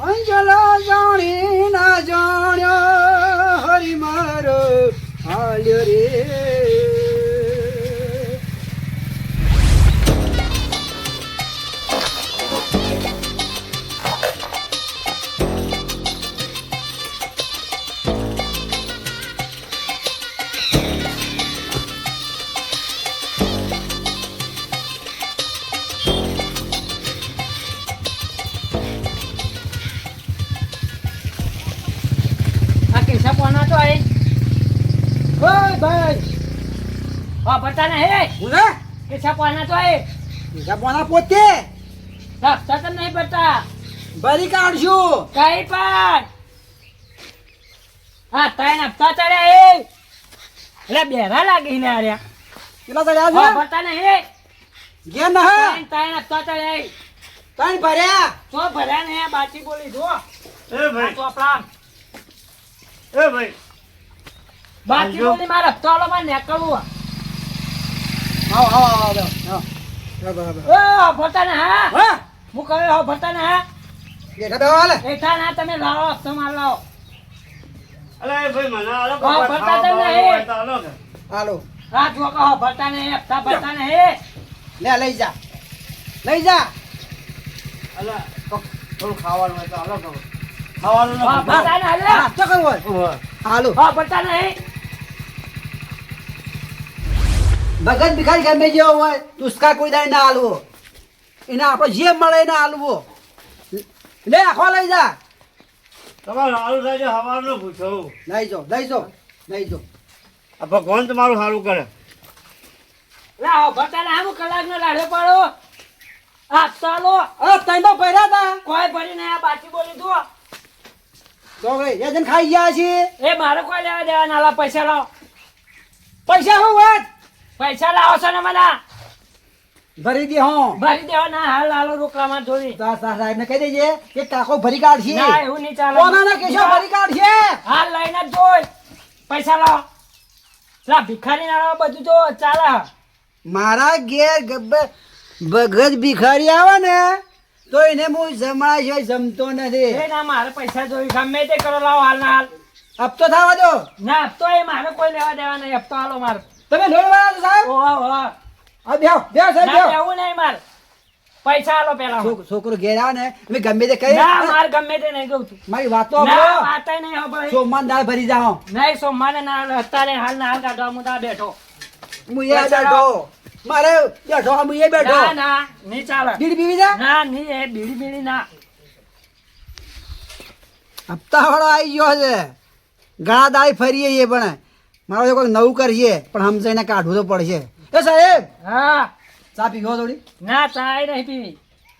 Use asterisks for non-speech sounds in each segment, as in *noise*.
અંજલા જાણી ના જાણ્યો હરી મારો હાલ્યો રે તો આય ઓય ભાઈ. આ બતાને હે. હું છે? કેસા કોના તો આય હિસાબવાના પોતે? સાફ તો નહીં બતા ભરી કાઢશું. કઈ પણ. હા ત્રણ હપ્તા ચડ્યા હે. એટલે બેરા લાગી ને આર્યા. કેટલા ચડ્યા છે? બતાને હે. ગે ન હે. ત્રણ ત્રણ હપ્તા ચડ્યા હે. ત્રણ ભર્યા? તો ભર્યા ને બાચી બોલી જો એ ભાઈ. ચોપડા એ ભાઈ. બાચી બોલી મારા હપ્તા વાળો માં નીકળવું આવો આવો આવો. આવો. બરાબર. ભરતાને હા? હા? હું કહ્યું હો ભરતાને હા? બેઠા બેહો હાલે. એઠા ના તમે લાવો હપ્તો માર લાવો. અલે ભાઈ મને આલો હા, તમને આલો જો કહો ભરતાને હપ્તા ભરતાને લે લઈ જા. લઈ જા. અલે થોડું ખાવાનું હોય તો આલો કે. ભગત ભિખારી ગમે જેવો હોય તુસ્કા કોઈ દાય ના હાલવો. એને આપણે જે મળે એને હાલવો. લે આખો લઈ જા. તમારે સારું થાય છે હવારનું પૂછો. લઈ જો લઈ જો લઈ જો આ ભગવાન તમારું સારું કરે. લાવો ભરતાને આમ કલાક નો લાડો પાડો. હા ચાલો. અરે તઈ તો ભર્યા હતા કોઈ ભરી ને આ બાકી બોલી દો એ ખાઈ ગયા છે એ મારે કોઈ લેવા દેવા નાલા પૈસા લાવો. પૈસા હું વાત? પૈસા લાવો છો ને મને ભરી દે હો. ભરી દેવા ના હાલ તો સાહેબ ને કહી દેજે કે કાકો ભરી કાઢશે. ના એવું નહીં ચાલે. કોનાના કેશો ભરી કાઢશે? હાલ લઈને જ જોઈ. પૈસા લાવો. લા ભિખારી ના બધું જો ચાલે. મારા ઘેર ગબ્બર ભગત ભિખારી આવે ને તો એને હું જમાય છે જમતો નથી. એ ના મારે પૈસા જોઈ ગમે તે કરો લાવો હાલ ના હાલ. હપ્તો થવા દો ના હપ્તો એ મારે કોઈ લેવા દેવા નહીં. હપ્તો હાલો મારે. તમે લોડવાના છો સાહેબ? ઓહો ઓહો આ બેહો બેહો સાહેબ બેહો. એવું નહીં મારે. પૈસા હાલો પેલા. છોકરો ઘેર આવે ને અમે ગમે તે કહી ના મારે ગમે તે નહીં કહું છું. મારી વાતો ના સાંભળો. નહીં સાંભળે. સોમવાર દાળ ભરી જાઓ. નહીં સોમવારે ના અત્યારે હાલ ના હાલ કાઢવા હું બેઠો. હું એ બેઠો. મારે બેઠો હું એ બેઠો. ના ના નહીં ચાલે. બીડી પીવી જા ના નહીં એ બીડી બીડી ના. હપ્તા વાળો આવી ગયો છે. ઘણા દાડી ફરીએ એ પણ. મારો જો કોઈ નવું કરીએ પણ સમજાઈને કાઢવું તો પડશે. એ સાહેબ! હા. ચા પીવો થોડી? ના ચાય નહીં પીવી.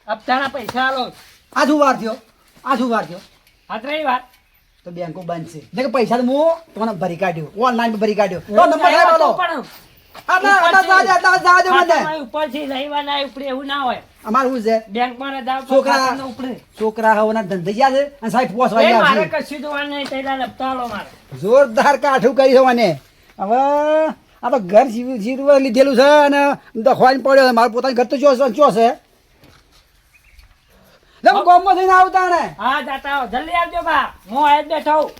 હપ્તાના પૈસા આલો. આજુ વાર થયો? આજુ વાર થયો? રહી વાત તો બેંકો બંધ છે. પૈસા તો હું તમને ભરી કાઢ્યો. ઓનલાઈન ભરી કાઢ્યો. તો નંબર સાહેબ જોરદાર કાઠું કરી છે મને. હવે આ તો ઘર જીરવા લીધેલું છે અને દખવાની પડ્યો છે. મારું પોતાનું ઘર તો ચો છે. ગામમાં થઈને આવતા ને. હા જાતા જલ્દી આવજો બા. હું આજ બેઠો છું.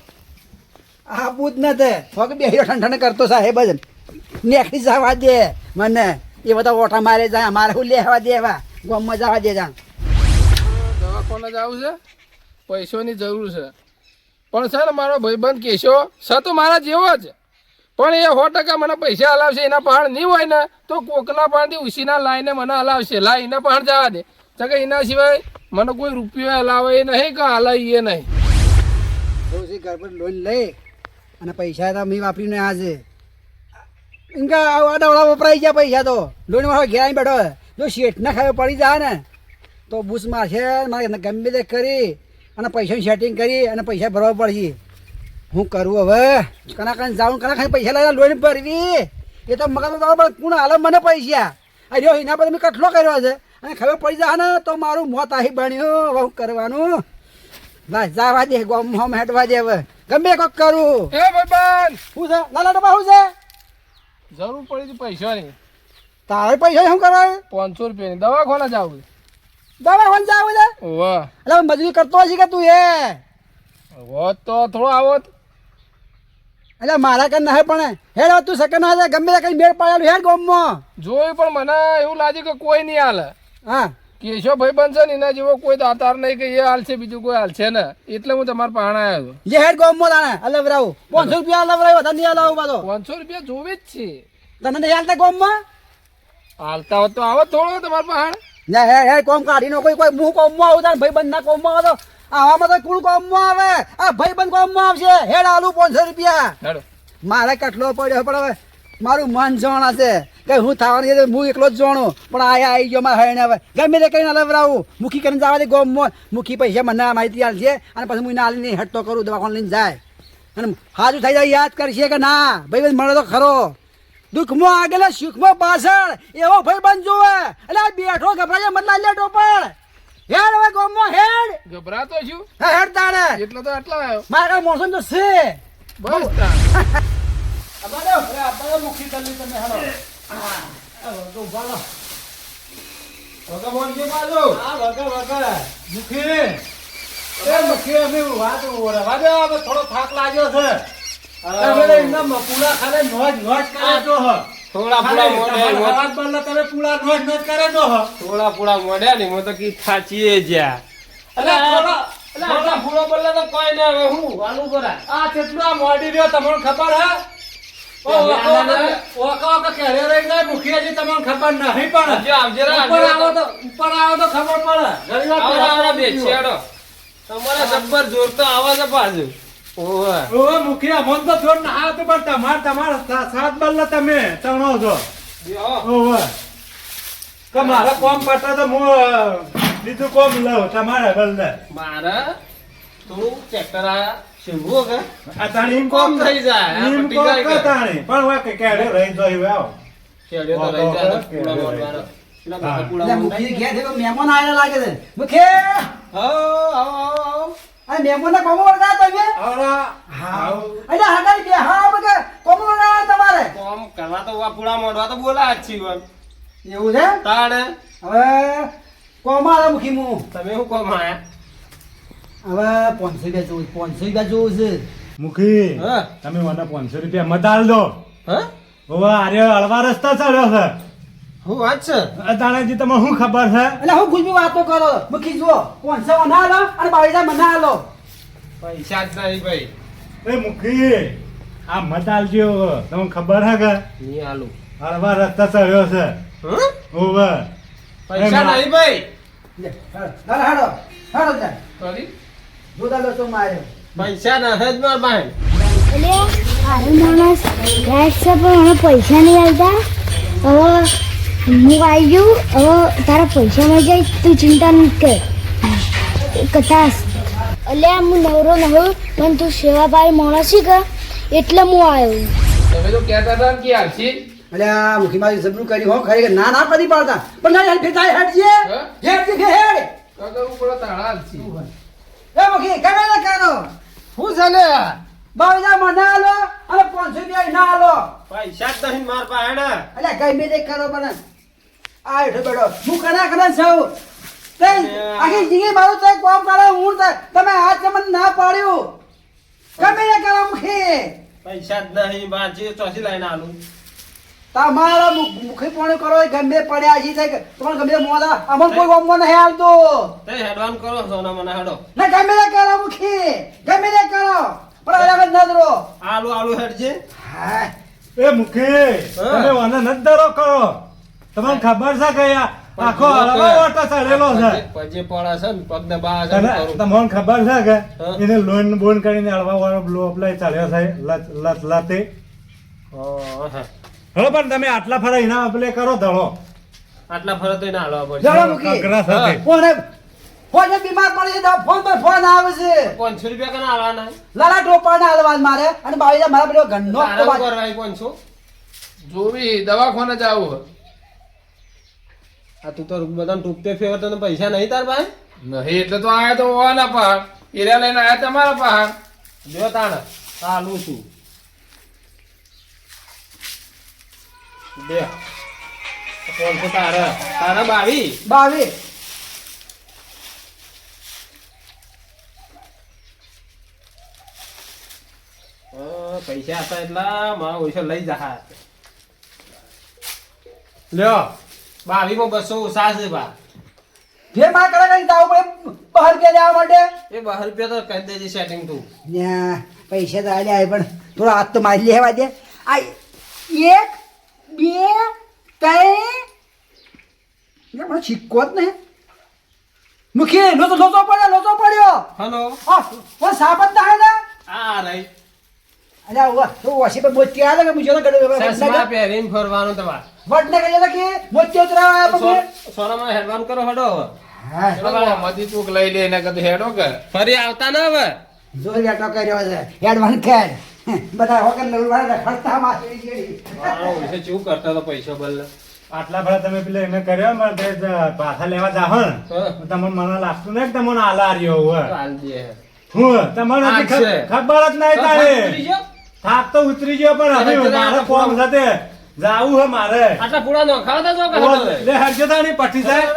આ બુધ ને તે. થોક બે કરતો સાહેબ જ. નેકડી જવા દે. મને એ બધા ઓઠા મારે જાય અમારે હું લેવા દેવા. ગામમાં જવા દે જા. દવાખાને જવું છે? પૈસોની જરૂર છે. પણ સર મારો ભાઈબંધ કેશો સર તો મારા જેવો જ. પણ એ સો ટકા મને પૈસા હલાવશે એના પહાડ નહીં હોય ને તો કોકના પહાડથી ઉસીના લાઈને મને હલાવશે. લાઈ એના પહાડ જવા દે. કે એના સિવાય મને કોઈ રૂપિયો હલાવે એ નહીં કે હલાવીએ નહીં. પર લોન લઈ અને પૈસા તો મેં વાપરીને આજે. ઇનકા વાળા વપરાઈ ગયા પૈસા તો. લોન વાળો ઘેરાઈ બેઠો જો શેઠ ના ખાવે પડી જાય ને તો બુસ મારશે મારે ગમે તે કરી અને પૈસાનું સેટિંગ કરી અને પૈસા ભરવા પડશે. હું કરું હવે? કના કને જાઉં? કના ખાઈ પૈસા લાવ્યા લોન ભરવી? એ તો મગજ બરાબર કોણ હાલ મને પૈસા? અરે એના પર મેં કટલો કર્યો છે. અને ખબર પડી જાય ને તો મારું મોત આહી બન્યું. હવે હું કરવાનું? બસ જાવા દે ગોમ હોમ હેડવા દે હવે. ગમે કોક કરું. એ ભાઈબંધ શું છે? લાલા ડબ્બા શું છે? જરૂર પડી હતી પૈસાની. તારે પૈસા શું કરાય પાંચસો રૂપિયાની. દવાખાને જાવ દવા વન જાવ છે? વાહ એટલે મજૂરી કરતો હશે કે તું એ હોત તો થોડો આવત એટલે મારા કઈ ના પણ હેડ તું સકન ના ગમે કઈ મેળ પાડેલું હેડ ગોમમાં. જોયું પણ મને એવું લાગ્યું કે કોઈ નહીં હાલે. હા. કેશો ભાઈ બનશે ને એના જેવો કોઈ દાતાર નહીં કે એ હાલશે બીજું કોઈ હાલશે ને. એટલે હું તમારા પાણા આવ્યો જે હેડ મો તાણે અલવરાવ પાંચસો રૂપિયા અલવરાવ વધારે નહીં હલાવું પાછો. પાંચસો રૂપિયા જોવે જ છે. તને નહીં હાલતા ગોમમાં? હાલતા હોત તો આવો થોડો તમારા પહાડ ના હે હે કોમ કાઢી નો કોઈ કોઈ હું કોમમાં આવું તાર ભાઈ બંધ ના કોમમાં આવે તો. આવામાં તો કુલ કોમમાં આવે. આ ભાઈ બંધ કોમમાં આવશે. હેડ આલુ પાંચસો રૂપિયા. મારે કટલો પડ્યો પણ હવે મારું મન જણા છે કે હું થવાની છે હું એકલો જ જાણું. પણ આયા આવી ગયો મારા હઈને હવે. ગમે તે કઈ ના લવરાવું મુખી કરીને જવા દે ગોમમાં મુખી પૈસા મને આ માહિતી આલશે અને પછી હું ના લઈને હટતો કરું દવાખાને લઈને જાય. અને હાજુ થઈ જાય યાદ કરશે કે ના. ભાઈ મળે તો ખરો. દુઃખમાં આગળ સુખમાં પાછળ. એવો ભાઈ બંધ જોવે એટલે આ બેઠો ગભરાય મત લાલ લેટો પણ. હેડ હવે ગોમો હેડ. ગભરાતો છું? હા હેડ તારે. એટલો તો એટલો આવ્યો. મારા મોસમ તો છે. બસ તાર. *laughs* અરે મુખી કરી તમે હેડો થોડો થાક લાગ્યો છે. મ- પૂળા. થોડા પૂળા બદલે તમે પૂળા કરે તો થોડા પૂળા મોઢે ને હું તો કી થાચીએ જ્યા અલા, થોડા- એટલે આટલા ફૂલો બદલે તો કોઈ ના હવે હું? વાલું કરા આ કેટલા મોડી રહ્યો તમને ખબર હે? જબ્બર જોર તો આવા છે પાછું ઓવે મુખિયા મન તો જોડ ના આવતું પણ તમાર તમાર સાત બલ્લા તમે તણો છો. ઓવે કે મારે કોમ પટા તો હું બીજું કોમ લઉં તમારે બલ્લે મારા તું ટ્રેક્ટર આયા શીખવું કે? આ તાણી કોમ થઈ જાય. આ કોમ કે કે તાણી. પણ હવે કે કેડે રહી જોઈ આવ. છેડે તો રહી જાય પૂળા મોઢવાળો. પેલા હા. બધા પૂળા મુખી ઘેરથી મહેમાન આયેલા લાગે છે. મુખી! આવો, આવો, આવો, આવો. આ મહેમાન ના કોમો વળગા તમે? હા. એટલે હગાઈ કે હા બકે કોમો વળગા તમારે? કોમ કરવા તો આ પૂળા મોઢવા તો બોલા જ છીએ એવું છે? તાણે. હવે કોમા મુખી હું તમે શું કોમા આયા? હવે પાંચસો રૂપિયા જોવું પાંચસો રૂપિયા જોવું છે. મુખી હા. તમે મને પાંચસો રૂપિયા મત આલ દો. હા? હવે આરે હળવા રસ્તા ચડ્યો છે. હું વાત છે? અદાણાજી તમે શું ખબર છે? એટલે હું ગુજબી વાતો કરો. મુખી જુઓ. પાંચસો મને આલો અને બાવીસ મને આલો. પૈસા જ નહીં ભાઈ. એ મુખી આ મત આલજો. તમને ખબર હે કે? નહીં આલો. હળવા રસ્તા ચડ્યો છે. હું? ઓવે પૈસા નહીં ભાઈ. હાડો હાડો સોરી જોતા પૈસા ના જ માર ભાઈ એટલે હારો માણસ છે પણ મને પૈસા નહીં આવતા હવે હું આવી ગયું. હવે તારા પૈસા મળી જાય તું ચિંતા નહીં કર. કથાસ એટલે હું નવરો નવો પણ તું સેવાભાઈ માણસ છે કે? એટલે હું આવ્યો. તમે તો કહેતા હતા કે હાલશી એટલે આ મુખી જબરું કર્યું હો ખરી ના ના કરી પાડતા. પણ ના હેડ હેડ? હેડ હેડ પડે તાળા હાલશી એ મુખી કમે ના કરો હું છે લે બાવીસ મને આલો અને પાંચસો રૂપિયા ના આલો. પૈસા જ નહીં માર પાસે ને એટલે ગમે તે કરો પણ આ હેઠો બેઠો. હું કના કના છું તે આખી જિંદગી મારું તે કોમ કરે હું તમે આજ તમને ના પાડ્યું. ગમે તે કરો મુખી. પૈસા જ નહીં બાર ચોસી લઈને આલુ. તમારા મુખી પણ કરો ગમે પડ્યા છે તે તમારે ગમે મોડા અમને કોઈ ગમવા મને આવતો તે હેડવાન કરો સોના મને હેડો. ના ગમે તે કરો મુખી ગમે તે કરો. પણ અલગ જ નજરો. આલુ આલુ હેડજે. હા. એ મુખી તમે મને નદરો કરો. તમને ખબર છે કે આખો હળવા ઓટો ચડેલો છે. પજે પડે છે ને પગને બા તમને ખબર છે કે એને લોન બોન કરીને હળવા વાળો બ્લો અપ્લાય ચાલ્યો છે લત લત લતે. હવે પણ તમે આટલા ફરા એના અપ્લાય કરો ધળો આટલા ફરત તો એના હલવા પડશે. ધળો મૂકી. કોને કોને બીમાર પડી છે ફોન પર ફોન આવે છે. પાંચસો રૂપિયા કના હાલવાના? લાલા ટોપાના હાલવાન મારે. અને બાવીસ મારા પેલો ઘરનો ઉપર ભાઈ પાંચસો. જોવી દવાખાને જાવ આ તું તો બધાને ટૂપતે ફેવર તને પૈસા નહીં તાર ભાઈ નહીં એટલે તો આયા તો હોવાના પહાડ. એરિયા લઈને આયા તમારા પહાડ. જો તાણ હાલું છું. પૈસા હતા એટલા મારા ઓછો લઈ જહા. લ્યો બાવી માં બસો ઓછા છે બા. ફેરમાં કરે કઈ તાવ બહાર રૂપિયા જવા માટે? એ બહાર રૂપિયા તો કરી દેજે સેટિંગ તું. પૈસા તો આલ્યા પણ થોડો હાથ તો મારી લેવા દે. આ એક બે ત્રણ. મને છીક્કો જ નહીં. મુખી લોચો લોચો પડ્યો લોચો પડ્યો. હલો. હા ઓ જ ના ને? આ રહી અલ્યા ઓ તો વસી પર મોતી આલે કે મુજો ગડો ચશ્મા પહેરીને ફરવાનું તમારે. વડ ને કહેલા કે મોતી ઉતરાવા પગે સોનામાં હેરવાન કરો હડો હવે. હા મધી ચૂક લઈ લે એને કદી હેડો કે. ફરી આવતા ના હવે? જો લેટો કર્યો છે. એડવાન ખેડ. *laughs* બધા વગર માસી જેડી મારો ઓછો ચૂક કરતા તો પૈસા બદલે આટલા ભલા તમે પેલા એને કર્યો મારે તે પાછા લેવા જાહો ને તમને મને લાગતું નહીં તમને આલા રહ્યો હોય. હું તમને ખબર જ નહીં તારે. થાક તો ઉતરી ગયો પણ હવે મારે જરા સાથે જાવું હે મારે. આટલા પૂરા નો ખાવા દો કે લે હરજો તાણી પટી જાય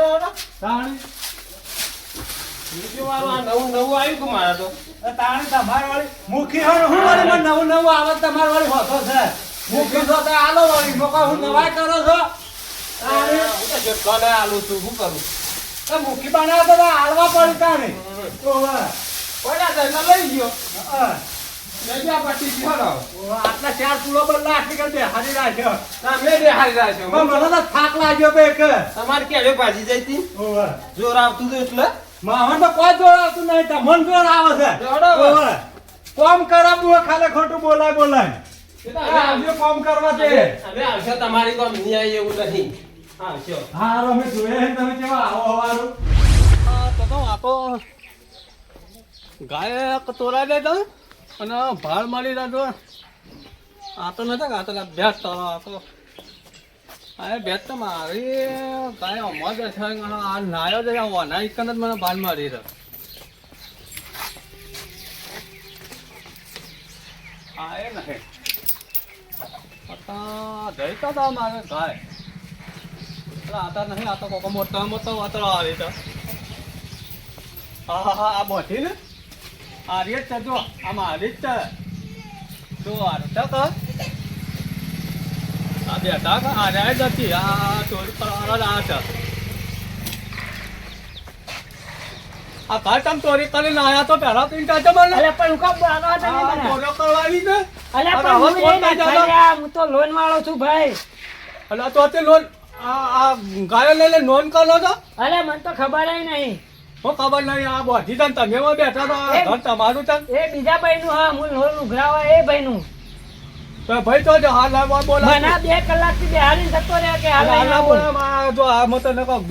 તાણી. મુખી બનાવો તો હાલવા પડી જઈને લઈ ગયો. આટલા ચાર પુલો બદલા આટલી કરી દે રાખ્યો. ના મેં બેહારી રહ્યા છો મને તો થાક લાગ્યો બે તમારે કેવી ભાજી જઈ જોર આવતું હતું એટલે? માહણ તો કોઈ આવતું નહીં તમને જોર આવે છે. જોડો. કોમ કરાવું હોય ખાલી ખોટું બોલાય બોલાય. આવજો. કોમ કરવા દે હવે આવશો તમારી તો નહીં આવી એવું નથી. આવશો હા અમે જોઈએ છે તમે કેવા આવો હવારું. તો તો આ તો ગાય ચોરાઈ દે તો અને ભાડ મારી દે તો આ તો નથી કે આ તો બેટ આ તો આ બેટ તો મારી, કાંઈ અમર જ છે આ નાયો જ વના ઇકન જ મને ભાડ મારી દે આ એ નહીં. આ જઈ તો તા મારે ગાય એટલે આ નહીં, આ તો કોકો મોટા મોટા વાતરો આવી તો હા હા હા, આ બોધી ને? આ રીત છે, જો, આ મારી જ છે. જો, આ રીતે જ આ ચોરી કરવાના જ આ છે આ કાલ તમે ચોરી કરીને આયા તો પહેલા તો મને પણ હું કામ તને મને? અરે પણ હું કોણ લઈ હું તો લોન વાળો છું ભાઈ એટલે તો તે લોન આ આ ગાયો લઈને નોન કરો તો અલ્યા મને તો ખબર ય નહીં હું ખબર નહીં આ બોધી છે તમે બેઠા તો ઘર તમારું છે એ બીજા ભાઈનું હા હું લોન ઉઘરાવા એ ભાઈનું ભાઈ તો જો હાલ લાવવા બોલા મને બે કલાકથી બેહાડીને જતો રહ્યા કે હાલ હાલ બોલા જો આ મત ને કહું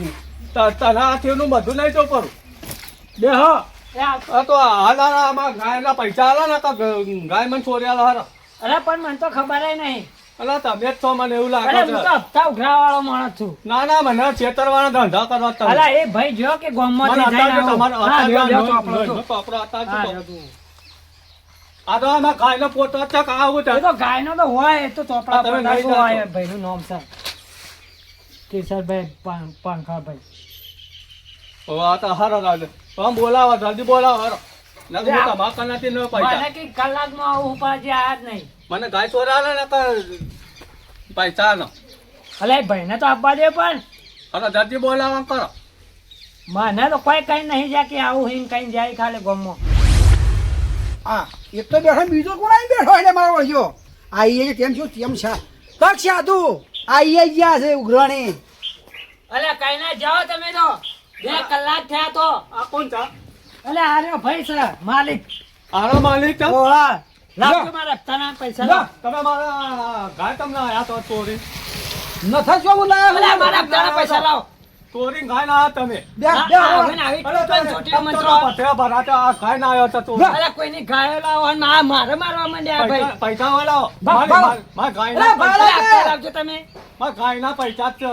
તના હાથીનું બધું નહીં તો કરું. બે હા. એ આ- આ તો હાલ હાલ આમાં ગાયના પૈસા આલા ને કા ગાય મન આલા હારા. અરે પણ મને તો ખબર નહીં. અલા તમે જ છો મને એવું લાગે અલ્યા હું તો હપ્તા ઉઘરાવા માણસ છું. ના ના મને છેતરવાના ધંધા કરવા તમે. અલ્યા એ ભાઈ જો કે ગામમાંથી જઈને. તમારો આ તું. તો આમાં ગાયનો પોતો છે આવું તો ગાયનો તો હોય તો ચોપડા તમે નહીં હોય? ભાઈનું નામ પાન- પાનખાભાઈ. હવે આ તો હારો લાગે આમ બોલાવો જલ્દી બોલાવો હારો. ના તો હું તમારા ન પૈસા મને કે કલાકમાં આવું પાછી આયા જ નહીં. મને ગાય ચોરી ને તો પૈસા નો અલે ભાઈને તો આપવા દે પણ. અને જલ્દી બોલાવા કરો. મને તો કોઈ કઈ નહીં જાય કે આવું હિન કઈ જાય ખાલી ગમો. હા એક તો બેઠો બીજો કોણ આવી બેઠો એટલે મારો વળજો? આઈએ છે તેમ શું તેમ છે? તક સાધુ આઈએ ગયા છે ઉઘરાણી. અલે કઈ ના જાઓ તમે તો. બે કલાક થયા તો. આ કોણ છે? અલે આર્યો ભાઈ છે માલિક. આનો માલિક તો ઓળા. લાવજો મારા હપ્તાના પૈસા. લો. તમે મારા ગાય તમને આયા તો ચોરી. નથા શું બોલાયા મારા હપ્તાના પૈસા લાવો. ચોરી ગાય ના તમે. હવે ને ના આવ્યો તો. કોઈની ગાયો લાવો અને મા- મારે મારવા માંડ્યા ભાઈ. પૈસા વાળા મારા ગાય અરે ના તમે. મારા ગાય ના પૈસા જ છે.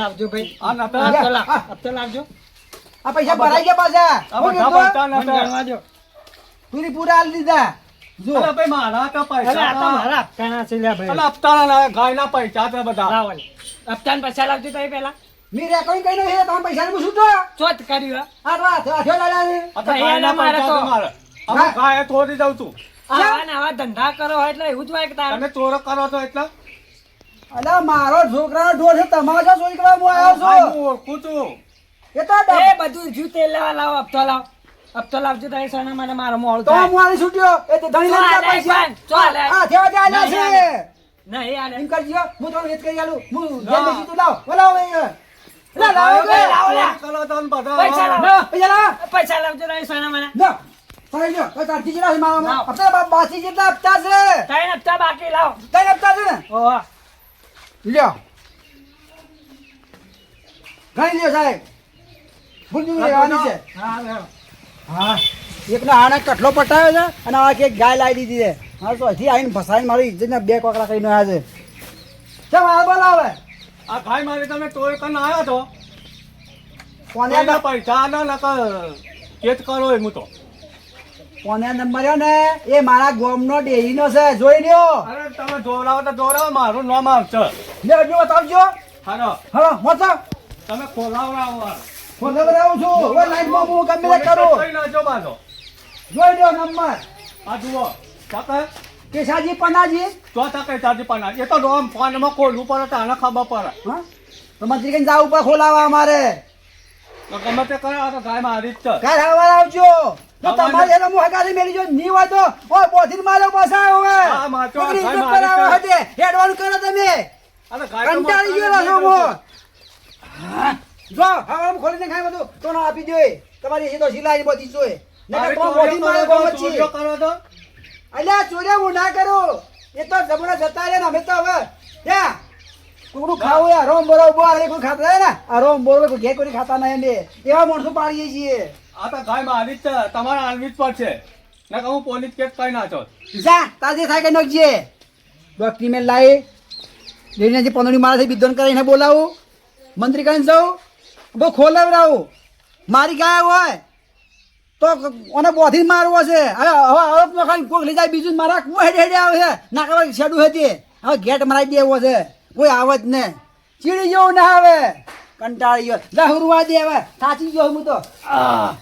લાવજો ભાઈ. આ નતા લાવજો આ પૈસા ભરાઈ ગયા પાછા. પૂરી પૂરા આલી દીધા. જો. ભાઈ મારા તો પૈસા મારા હપ્તાના છે ભાઈ. અલા હપ્તા ગાય ના પૈસા છે બધા. હપ્તાના પૈસા લાવજો તમે પેલા મેં રેકોર્ડિંગ કઈ નહીં તમે પૈસા પૂછું તો ચોથ કર્યું આ વાત આઠો એના મારે તો- અમે. હા. ગાય થોડી જાઉં છું. આવા આવા ધંધા કરો એટલે એવું જ હોય કે તમે ચોરો કરો છો એટલે? અલા મારો છોકરાનો ઢોર છે તમારો છોકરા હું આવ્યો છું. ઓળખું છું. એ તો એ બધું જ્યુ તેલ લેવા લાવો હપ્તો લાવ. હપ્તો લાવજો તારી સોના મને મારો મોડું તો હું આની છૂટ્યો. એ તો ધણી ચાલ, પૈસા. ચાલ, આ થયા ત્યાં છે આલે. નહીં આલે. એમ કરજો હું થોડું વેચ કરી આલું હું ના. જેમ બેસી તું લાવ બોલાવો અહીંયા. લા, લાવો કે? ભાઈ, લાવો, લા. ચોરી કરો છો ને બધા. પૈસા લાવો. ના, પૈસા લાવ. પૈસા લાવજો તારી સોના મને ના. સારી લ્યો. કોઈ તારથી જેટલા છે મારામાં? લાવ. હપ્તા બા- બાસી જેટલા હપ્તા છે ત્રણ હપ્તા બાકી લાવો ત્રણ હપ્તા છે ને ઓહો. લ્યો ગણી લ્યો સાહેબ ભૂલ લેવાની છે હા હા એકનો આને કટલો પટાયો છે અને આ કે ગાય લાવી દીધી છે હા તો હજી આવીને ફસાઈને મારી ઇજ્જતના બે કોકડા કરીને આવ્યા છે. ચાલ આ બોલાવે આ ભાઈ મારી તમે તોય કરીને આવ્યા છો? કોને ના પૈસા ના નકર કેત કરો એમ તો. કોને નંબર રહ્યો ને? એ મારા ગોમનો ડેરીનો છે જોઈ લ્યો. અરે તમે દોરાવો તો દોરાવો મારું નામ આવશે. લે હજુ બતાવજો હાલો. હલો મોચો તમે ખોલાવડાવો કરાવું છું. હવે લાઈનમાં હું ગમે તે કરું. જોઈ લ્યો નંબર. આ જુઓ. પન્નાજી તો તકે તાજી પણ એ તો નોમ ફોનમાં ખોલવું પડે તો આને ખબર પડે. હા? તો મંત્રી કઈ જાવ ઉપર ખોલાવા અમારે. તો ગમે તે કરે આ તો ગાય મારી જ છે. કાલ હવાર આવજો. તો તમારે એનો હું હગારી મેલી જો ની હોય તો. ઓય પોથીન માર્યો પાછા હવે. હા, ભાઈ, ઇજ્જત મારી હતે. હેડવાનું કરો તમે. આ તો ગાય કંટાળી ગયો છો મો જો હવારમાં ખોલીને ખાઈ બધું તો ના આપી દે. તમારી એ તો સિલાઈ બધી જોઈ. નકર તો બોધીર તો, વચ્ચે. ચોરીઓ કરો તો. અલ્યા ચોર્યા હું ના કરું. એ તો જમણા જતા રહ્યા ને અમે તો હવે. ત્યાં કોકનું ખાવું યાર રોમ બરોબર આ કોઈ ખાતા ને? આ રોમ બોરો કોઈ ઘે કોઈ ખાતા નહીં ને. એવા માણસો પાડીએ છીએ. આ તો ગાય મારી જ છે. આવી જ પડશે ને હું પોલીસ કેસ કઈ છો જા તાજે થાય કે નોકજે ડોક્ટરી મેં લાવી લઈને જે પંદરી મારા વિદ્વાન કરીને બોલાવું. મંત્રી કહીને જાઉં. બહુ ખોલાવડાવું. મારી ગાય હોય. તો અને બોધી મારવો છે. હવે હવે હવે નખાઈને કોઈક લઈ જાય, બીજું મારા કોઈ હેડે હેડે આવે છે. ના કરવા શેડું હતી. હવે ગેટ મરાઈ દેવો છે. કોઈ આવે જ ને. ચીડી જેવું ના આવે. કંટાળી ગયો. લહુરવા દે હવે. સાચી ગયો હું તો. આહ